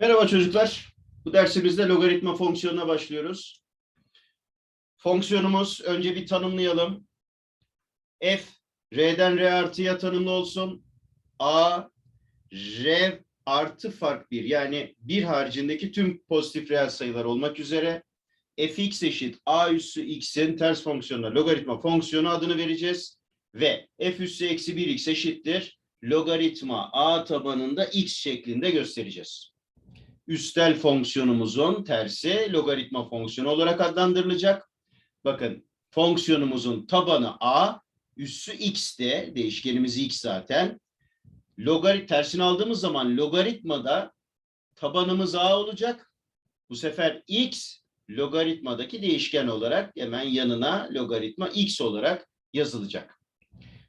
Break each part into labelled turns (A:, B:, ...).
A: Merhaba çocuklar. Bu dersimizde logaritma fonksiyonuna başlıyoruz. Fonksiyonumuz önce bir tanımlayalım. F, R'den R artıya tanımlı olsun. A, R artı fark 1 yani bir haricindeki tüm pozitif reel sayılar olmak üzere fx eşit a üssü x'in ters fonksiyonuna logaritma fonksiyonu adını vereceğiz. Ve f üssü eksi 1x eşittir logaritma a tabanında x şeklinde göstereceğiz üstel fonksiyonumuzun tersi logaritma fonksiyonu olarak adlandırılacak. Bakın fonksiyonumuzun tabanı a, üssü x'te, değişkenimiz x zaten. Logarit tersini aldığımız zaman logaritmada tabanımız a olacak. Bu sefer x logaritmadaki değişken olarak hemen yanına logaritma x olarak yazılacak.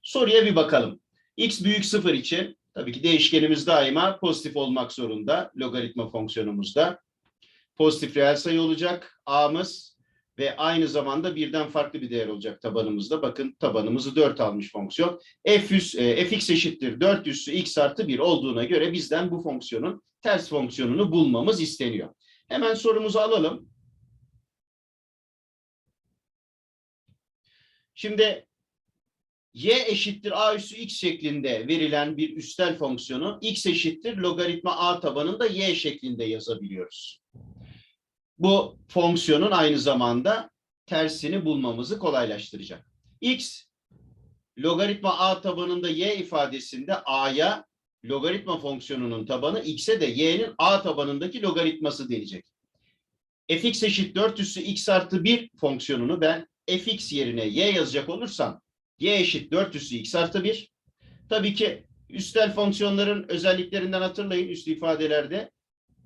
A: Soruya bir bakalım. x büyük sıfır için Tabii ki değişkenimiz daima pozitif olmak zorunda logaritma fonksiyonumuzda. Pozitif reel sayı olacak a'mız ve aynı zamanda birden farklı bir değer olacak tabanımızda. Bakın tabanımızı 4 almış fonksiyon. f, üs, e, fx eşittir 4 üssü x artı 1 olduğuna göre bizden bu fonksiyonun ters fonksiyonunu bulmamız isteniyor. Hemen sorumuzu alalım. Şimdi y eşittir a üssü x şeklinde verilen bir üstel fonksiyonu x eşittir logaritma a tabanında y şeklinde yazabiliyoruz. Bu fonksiyonun aynı zamanda tersini bulmamızı kolaylaştıracak. x logaritma a tabanında y ifadesinde a'ya logaritma fonksiyonunun tabanı x'e de y'nin a tabanındaki logaritması denecek. fx eşit 4 üssü x artı 1 fonksiyonunu ben fx yerine y yazacak olursam y eşit 4 üssü x artı 1. Tabii ki üstel fonksiyonların özelliklerinden hatırlayın üst ifadelerde.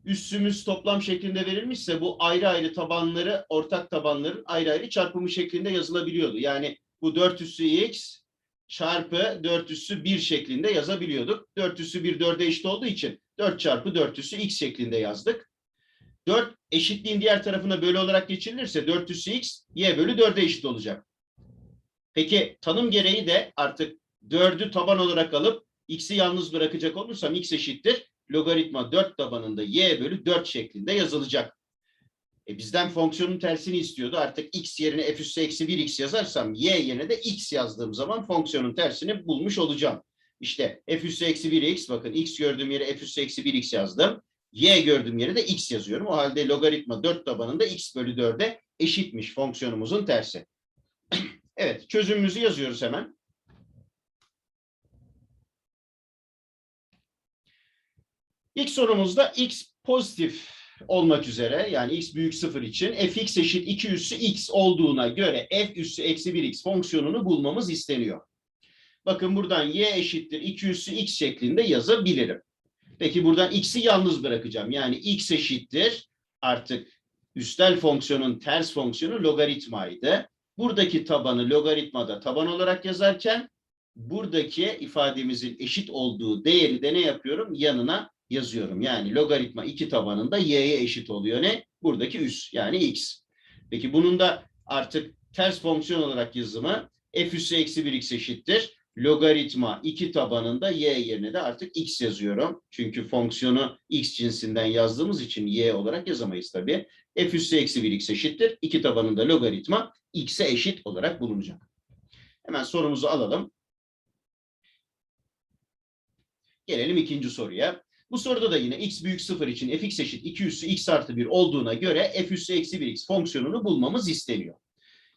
A: Üssümüz toplam şeklinde verilmişse bu ayrı ayrı tabanları, ortak tabanların ayrı ayrı çarpımı şeklinde yazılabiliyordu. Yani bu 4 üssü x çarpı 4 üssü 1 şeklinde yazabiliyorduk. 4 üssü 1 4'e eşit olduğu için 4 çarpı 4 üssü x şeklinde yazdık. 4 eşitliğin diğer tarafına bölü olarak geçirilirse 4 üssü x y bölü 4'e eşit olacak. Peki tanım gereği de artık 4'ü taban olarak alıp x'i yalnız bırakacak olursam x eşittir logaritma 4 tabanında y bölü 4 şeklinde yazılacak. E bizden fonksiyonun tersini istiyordu. Artık x yerine f üssü eksi 1x yazarsam y yerine de x yazdığım zaman fonksiyonun tersini bulmuş olacağım. İşte f üssü eksi 1x bakın x gördüğüm yere f üssü eksi 1x yazdım. y gördüğüm yere de x yazıyorum. O halde logaritma 4 tabanında x bölü 4'e eşitmiş fonksiyonumuzun tersi. Evet, çözümümüzü yazıyoruz hemen. İlk sorumuzda x pozitif olmak üzere yani x büyük sıfır için fx eşit 2 üssü x olduğuna göre f üssü eksi 1x fonksiyonunu bulmamız isteniyor. Bakın buradan y eşittir 2 üssü x şeklinde yazabilirim. Peki buradan x'i yalnız bırakacağım. Yani x eşittir artık üstel fonksiyonun ters fonksiyonu logaritmaydı. Buradaki tabanı logaritmada taban olarak yazarken buradaki ifademizin eşit olduğu değeri de ne yapıyorum? Yanına yazıyorum. Yani logaritma 2 tabanında y'ye eşit oluyor ne? Buradaki üs yani x. Peki bunun da artık ters fonksiyon olarak yazımı f üssü eksi 1x eşittir. Logaritma 2 tabanında y yerine de artık x yazıyorum. Çünkü fonksiyonu x cinsinden yazdığımız için y olarak yazamayız tabii. f üssü eksi 1x eşittir. 2 tabanında logaritma x'e eşit olarak bulunacak. Hemen sorumuzu alalım. Gelelim ikinci soruya. Bu soruda da yine x büyük 0 için fx eşit 2 üssü x artı 1 olduğuna göre f üssü eksi 1x fonksiyonunu bulmamız isteniyor.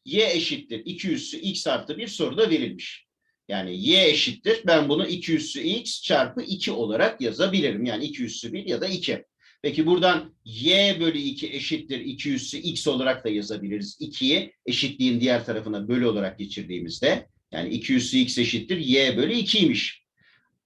A: y eşittir 2 üssü x artı 1 soruda verilmiş. Yani y eşittir. Ben bunu 2 üssü x çarpı 2 olarak yazabilirim. Yani 2 üssü 1 ya da 2. Peki buradan y bölü 2 eşittir 2 üssü x olarak da yazabiliriz. 2'yi eşitliğin diğer tarafına bölü olarak geçirdiğimizde yani 2 üssü x eşittir y bölü 2'ymiş.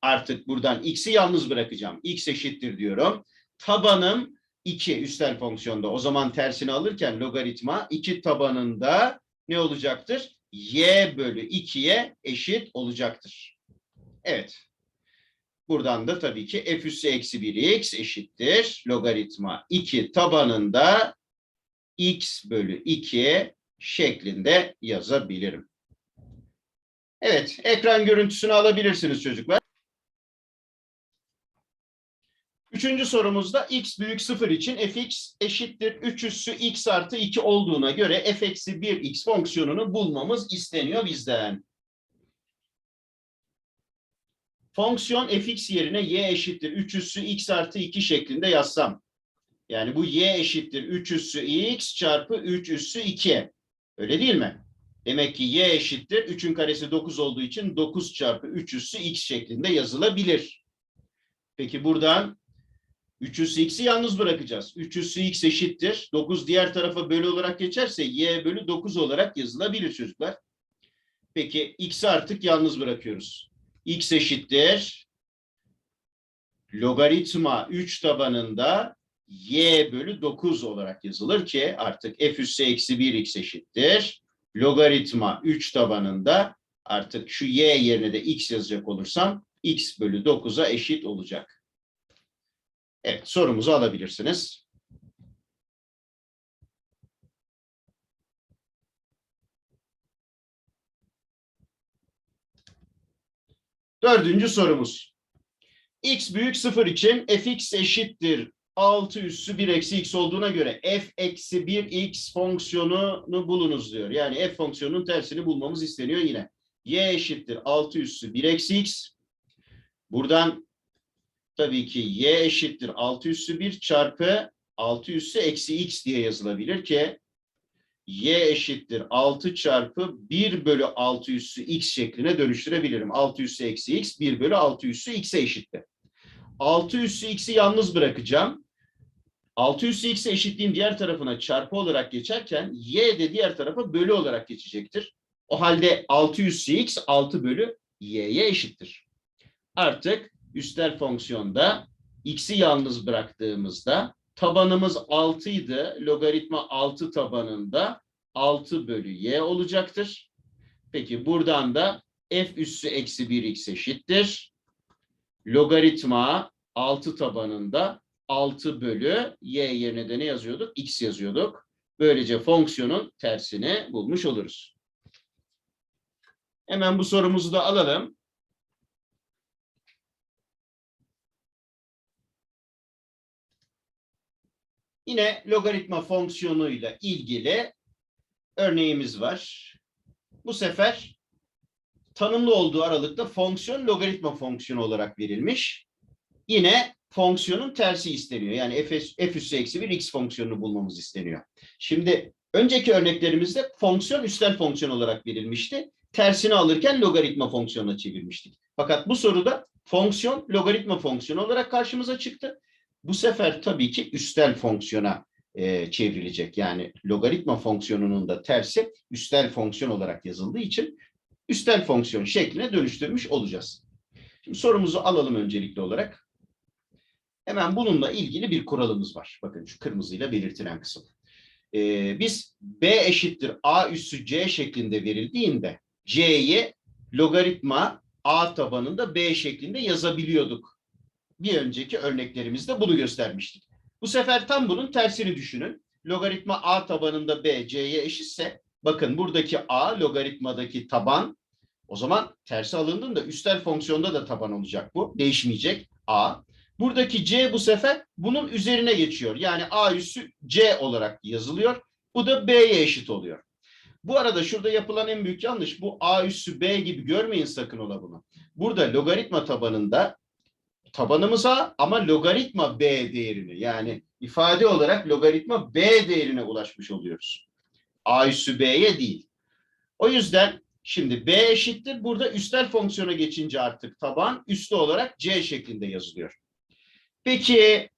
A: Artık buradan x'i yalnız bırakacağım. x eşittir diyorum. Tabanım 2 üstel fonksiyonda. O zaman tersini alırken logaritma 2 tabanında ne olacaktır? y bölü 2'ye eşit olacaktır. Evet. Buradan da tabii ki f üssü eksi 1x eşittir. Logaritma 2 tabanında x bölü 2 şeklinde yazabilirim. Evet, ekran görüntüsünü alabilirsiniz çocuklar. Üçüncü sorumuzda x büyük 0 için fx eşittir 3 üssü x artı 2 olduğuna göre f eksi 1x fonksiyonunu bulmamız isteniyor bizden. Fonksiyon fx yerine y eşittir 3 üssü x artı 2 şeklinde yazsam. Yani bu y eşittir 3 üssü x çarpı 3 üssü 2. Öyle değil mi? Demek ki y eşittir 3'ün karesi 9 olduğu için 9 çarpı 3 üssü x şeklinde yazılabilir. Peki buradan 3 üssü x'i yalnız bırakacağız. 3 üssü x eşittir. 9 diğer tarafa bölü olarak geçerse y bölü 9 olarak yazılabilir çocuklar. Peki x'i artık yalnız bırakıyoruz. X eşittir. Logaritma 3 tabanında y bölü 9 olarak yazılır ki artık f üssü eksi 1 x eşittir. Logaritma 3 tabanında artık şu y yerine de x yazacak olursam x bölü 9'a eşit olacak. Evet, sorumuzu alabilirsiniz. Dördüncü sorumuz. x büyük 0 için fx eşittir 6 üssü 1 eksi x olduğuna göre f eksi 1 x fonksiyonunu bulunuz diyor. Yani f fonksiyonunun tersini bulmamız isteniyor yine. y eşittir 6 üssü 1 eksi x. Buradan tabii ki y eşittir 6 üssü 1 çarpı 6 üssü eksi x diye yazılabilir ki y eşittir 6 çarpı 1 bölü 6 üssü x şekline dönüştürebilirim. 6 üssü eksi x 1 bölü 6 üssü x'e eşittir. 6 üssü x'i yalnız bırakacağım. 6 üssü x'i eşitliğin diğer tarafına çarpı olarak geçerken y de diğer tarafa bölü olarak geçecektir. O halde 6 üssü x 6 bölü y'ye eşittir. Artık üstel fonksiyonda x'i yalnız bıraktığımızda tabanımız 6 idi. Logaritma 6 tabanında 6 bölü y olacaktır. Peki buradan da f üssü eksi 1x eşittir. Logaritma 6 tabanında 6 bölü y yerine de ne yazıyorduk? x yazıyorduk. Böylece fonksiyonun tersini bulmuş oluruz. Hemen bu sorumuzu da alalım. Yine logaritma fonksiyonuyla ilgili örneğimiz var. Bu sefer tanımlı olduğu aralıkta fonksiyon logaritma fonksiyonu olarak verilmiş. Yine fonksiyonun tersi isteniyor. Yani f, f üssü eksi 1 x fonksiyonunu bulmamız isteniyor. Şimdi önceki örneklerimizde fonksiyon üstel fonksiyon olarak verilmişti. Tersini alırken logaritma fonksiyonuna çevirmiştik. Fakat bu soruda fonksiyon logaritma fonksiyonu olarak karşımıza çıktı. Bu sefer tabii ki üstel fonksiyona e, çevrilecek. Yani logaritma fonksiyonunun da tersi üstel fonksiyon olarak yazıldığı için üstel fonksiyon şekline dönüştürmüş olacağız. Şimdi sorumuzu alalım öncelikli olarak. Hemen bununla ilgili bir kuralımız var. Bakın şu kırmızıyla belirtilen kısım. Ee, biz b eşittir a üssü c şeklinde verildiğinde c'yi logaritma a tabanında b şeklinde yazabiliyorduk. Bir önceki örneklerimizde bunu göstermiştik. Bu sefer tam bunun tersini düşünün. Logaritma a tabanında b c'ye eşitse bakın buradaki a logaritmadaki taban o zaman tersi alındığında üstel fonksiyonda da taban olacak bu. Değişmeyecek a. Buradaki c bu sefer bunun üzerine geçiyor. Yani a üssü c olarak yazılıyor. Bu da b'ye eşit oluyor. Bu arada şurada yapılan en büyük yanlış bu a üssü b gibi görmeyin sakın ola bunu. Burada logaritma tabanında tabanımız a ama logaritma b değerini yani ifade olarak logaritma b değerine ulaşmış oluyoruz. a üssü b'ye değil. O yüzden şimdi b eşittir. Burada üstel fonksiyona geçince artık taban üstü olarak c şeklinde yazılıyor. Peki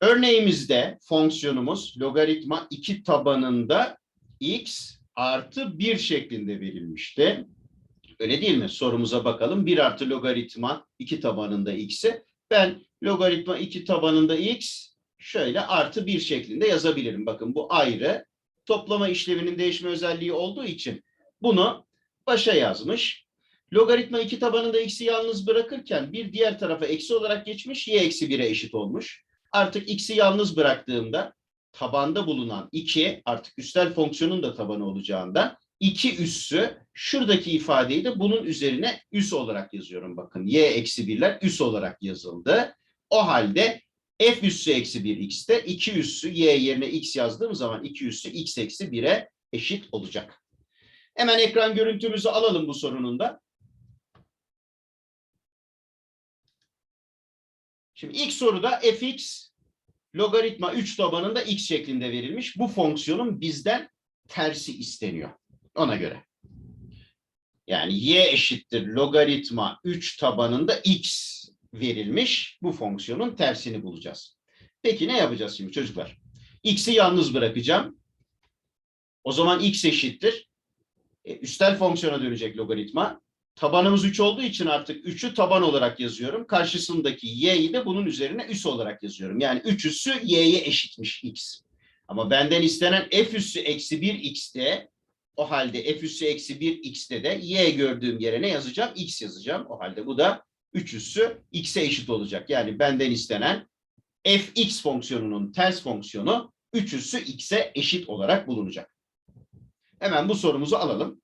A: örneğimizde fonksiyonumuz logaritma 2 tabanında x artı 1 şeklinde verilmişti. Öyle değil mi? Sorumuza bakalım. 1 artı logaritma 2 tabanında x'i. Ben logaritma 2 tabanında x şöyle artı 1 şeklinde yazabilirim. Bakın bu ayrı. Toplama işleminin değişme özelliği olduğu için bunu başa yazmış. Logaritma 2 tabanında x'i yalnız bırakırken bir diğer tarafa eksi olarak geçmiş. y eksi 1'e eşit olmuş. Artık x'i yalnız bıraktığımda tabanda bulunan 2 artık üstel fonksiyonun da tabanı olacağından 2 üssü şuradaki ifadeyi de bunun üzerine üs olarak yazıyorum. Bakın y eksi 1'ler üs olarak yazıldı. O halde f üssü eksi 1 x'te 2 üssü y yerine x yazdığım zaman 2 üssü x eksi 1'e eşit olacak. Hemen ekran görüntümüzü alalım bu sorunun da. Şimdi ilk soruda fx logaritma 3 tabanında x şeklinde verilmiş. Bu fonksiyonun bizden tersi isteniyor. Ona göre. Yani y eşittir logaritma 3 tabanında x verilmiş. Bu fonksiyonun tersini bulacağız. Peki ne yapacağız şimdi çocuklar? x'i yalnız bırakacağım. O zaman x eşittir. E, üstel fonksiyona dönecek logaritma. Tabanımız 3 olduğu için artık 3'ü taban olarak yazıyorum. Karşısındaki y'yi de bunun üzerine üs olarak yazıyorum. Yani 3 üssü y'ye eşitmiş x. Ama benden istenen f üssü eksi 1 x'te o halde f üssü eksi 1 x'te de y gördüğüm yere ne yazacağım? x yazacağım. O halde bu da 3 üssü x'e eşit olacak. Yani benden istenen fx fonksiyonunun ters fonksiyonu 3 üssü x'e eşit olarak bulunacak. Hemen bu sorumuzu alalım.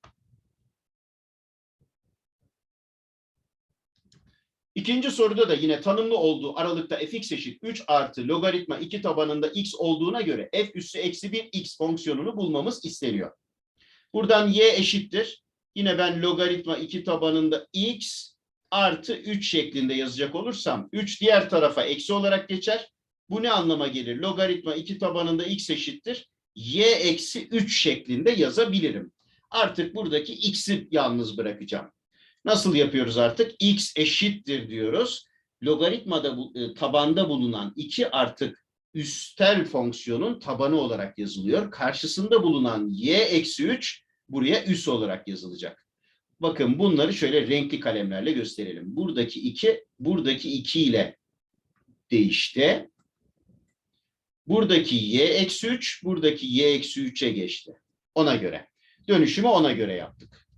A: İkinci soruda da yine tanımlı olduğu aralıkta fx eşit 3 artı logaritma 2 tabanında x olduğuna göre f üssü eksi 1 x fonksiyonunu bulmamız isteniyor. Buradan y eşittir. Yine ben logaritma 2 tabanında x artı 3 şeklinde yazacak olursam 3 diğer tarafa eksi olarak geçer. Bu ne anlama gelir? Logaritma 2 tabanında x eşittir. y eksi 3 şeklinde yazabilirim. Artık buradaki x'i yalnız bırakacağım. Nasıl yapıyoruz artık? x eşittir diyoruz. Logaritmada e, tabanda bulunan 2 artık üstel fonksiyonun tabanı olarak yazılıyor. Karşısında bulunan y eksi 3 buraya üs olarak yazılacak. Bakın bunları şöyle renkli kalemlerle gösterelim. Buradaki 2, buradaki 2 ile değişti. Buradaki y eksi 3, buradaki y eksi 3'e geçti. Ona göre. Dönüşümü ona göre yaptık.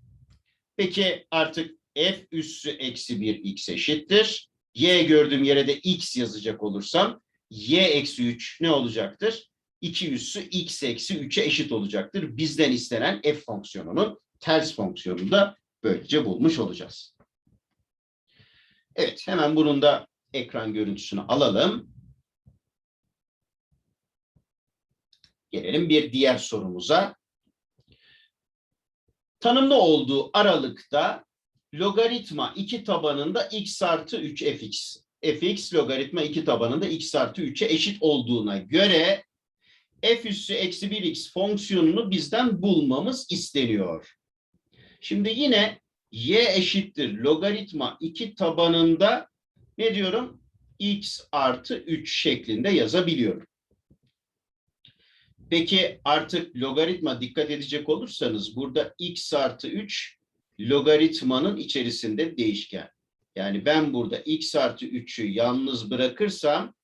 A: Peki artık f üssü eksi 1 x eşittir. y gördüğüm yere de x yazacak olursam y eksi 3 ne olacaktır? 2 üssü x eksi 3'e eşit olacaktır. Bizden istenen f fonksiyonunun ters fonksiyonunu da böylece bulmuş olacağız. Evet hemen bunun da ekran görüntüsünü alalım. Gelelim bir diğer sorumuza. Tanımlı olduğu aralıkta logaritma 2 tabanında x artı 3 fx. fx logaritma 2 tabanında x artı 3'e eşit olduğuna göre f üssü eksi 1x fonksiyonunu bizden bulmamız isteniyor. Şimdi yine y eşittir logaritma 2 tabanında ne diyorum? x artı 3 şeklinde yazabiliyorum. Peki artık logaritma dikkat edecek olursanız burada x artı 3 logaritmanın içerisinde değişken. Yani ben burada x artı 3'ü yalnız bırakırsam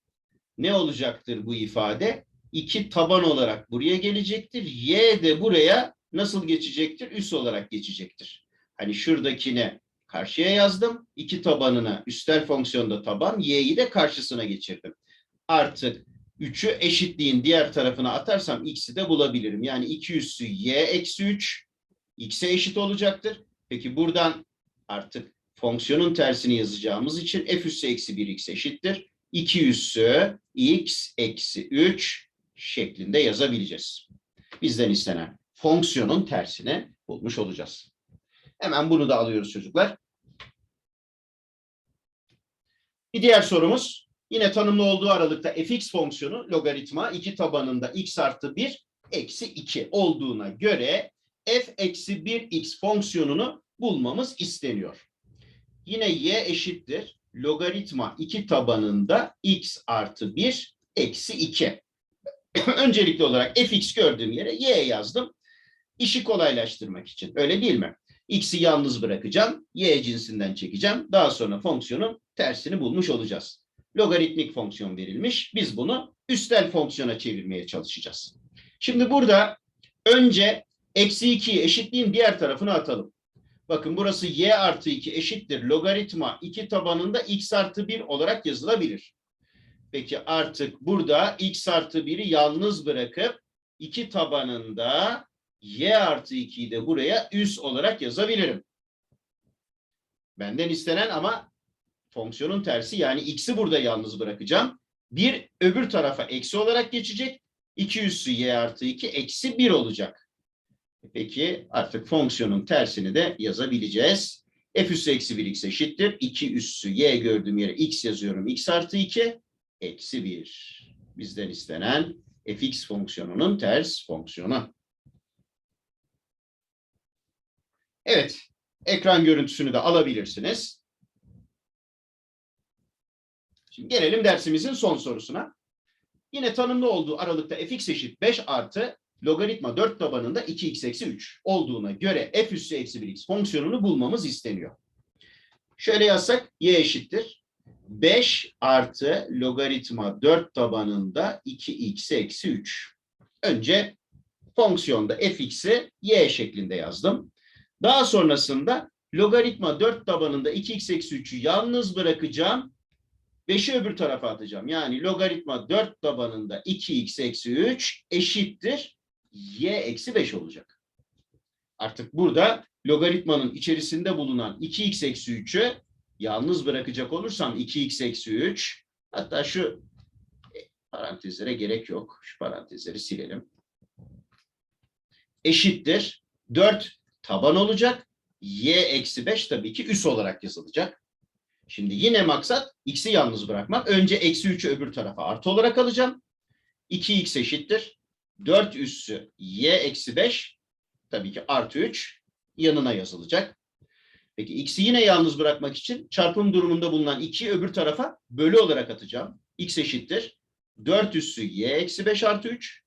A: ne olacaktır bu ifade? 2 taban olarak buraya gelecektir. Y de buraya nasıl geçecektir? Üs olarak geçecektir. Hani şuradakine karşıya yazdım. 2 tabanına üstel fonksiyonda taban. Y'yi de karşısına geçirdim. Artık 3'ü eşitliğin diğer tarafına atarsam x'i de bulabilirim. Yani 2 üssü y eksi 3 x'e eşit olacaktır. Peki buradan artık fonksiyonun tersini yazacağımız için f üssü eksi 1 x eşittir. 2 üssü x eksi 3 şeklinde yazabileceğiz. Bizden istenen fonksiyonun tersini bulmuş olacağız. Hemen bunu da alıyoruz çocuklar. Bir diğer sorumuz yine tanımlı olduğu aralıkta fx fonksiyonu logaritma 2 tabanında x artı 1 eksi 2 olduğuna göre f eksi 1x fonksiyonunu bulmamız isteniyor. Yine y eşittir logaritma 2 tabanında x artı 1 eksi 2. Öncelikli olarak fx gördüğüm yere y yazdım. İşi kolaylaştırmak için. Öyle değil mi? X'i yalnız bırakacağım. Y cinsinden çekeceğim. Daha sonra fonksiyonun tersini bulmuş olacağız. Logaritmik fonksiyon verilmiş. Biz bunu üstel fonksiyona çevirmeye çalışacağız. Şimdi burada önce eksi 2'yi eşitliğin diğer tarafına atalım. Bakın burası y artı 2 eşittir. Logaritma 2 tabanında x artı 1 olarak yazılabilir. Peki artık burada x artı 1'i yalnız bırakıp 2 tabanında y artı 2'yi de buraya üs olarak yazabilirim. Benden istenen ama fonksiyonun tersi yani x'i burada yalnız bırakacağım. Bir öbür tarafa eksi olarak geçecek. 2 üssü y artı 2 eksi 1 olacak. Peki artık fonksiyonun tersini de yazabileceğiz. f üssü eksi 1 x eşittir. 2 üssü y gördüğüm yere x yazıyorum. x artı 2 eksi 1. Bizden istenen fx fonksiyonunun ters fonksiyonu. Evet, ekran görüntüsünü de alabilirsiniz. Şimdi gelelim dersimizin son sorusuna. Yine tanımlı olduğu aralıkta fx eşit 5 artı logaritma 4 tabanında 2x eksi 3 olduğuna göre f üssü eksi 1x fonksiyonunu bulmamız isteniyor. Şöyle yazsak y eşittir. 5 artı logaritma 4 tabanında 2x eksi 3. Önce fonksiyonda fx'i y şeklinde yazdım. Daha sonrasında logaritma 4 tabanında 2x eksi 3'ü yalnız bırakacağım. 5'i öbür tarafa atacağım. Yani logaritma 4 tabanında 2x eksi 3 eşittir y eksi 5 olacak. Artık burada logaritmanın içerisinde bulunan 2x eksi 3'ü yalnız bırakacak olursam 2x eksi 3 hatta şu e, parantezlere gerek yok. Şu parantezleri silelim. Eşittir 4 taban olacak. Y eksi 5 tabii ki üs olarak yazılacak. Şimdi yine maksat x'i yalnız bırakmak. Önce eksi 3'ü öbür tarafa artı olarak alacağım. 2x eşittir. 4 üssü y eksi 5 tabii ki artı 3 yanına yazılacak. Peki x'i yine yalnız bırakmak için çarpım durumunda bulunan 2'yi öbür tarafa bölü olarak atacağım. x eşittir. 4 üssü y eksi 5 artı 3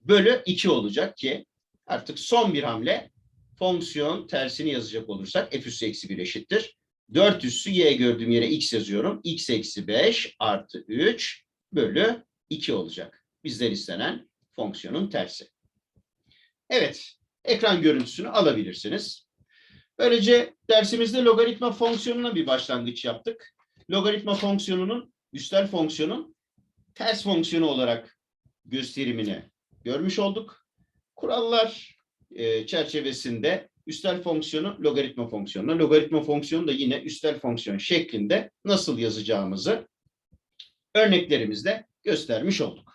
A: bölü 2 olacak ki artık son bir hamle fonksiyon tersini yazacak olursak f üssü eksi 1 eşittir. 4 üssü y gördüğüm yere x yazıyorum. x eksi 5 artı 3 bölü 2 olacak. Bizden istenen fonksiyonun tersi. Evet, ekran görüntüsünü alabilirsiniz. Böylece dersimizde logaritma fonksiyonuna bir başlangıç yaptık. Logaritma fonksiyonunun, üstel fonksiyonun ters fonksiyonu olarak gösterimini görmüş olduk. Kurallar e, çerçevesinde üstel fonksiyonu logaritma fonksiyonuna, logaritma fonksiyonu da yine üstel fonksiyon şeklinde nasıl yazacağımızı örneklerimizde göstermiş olduk.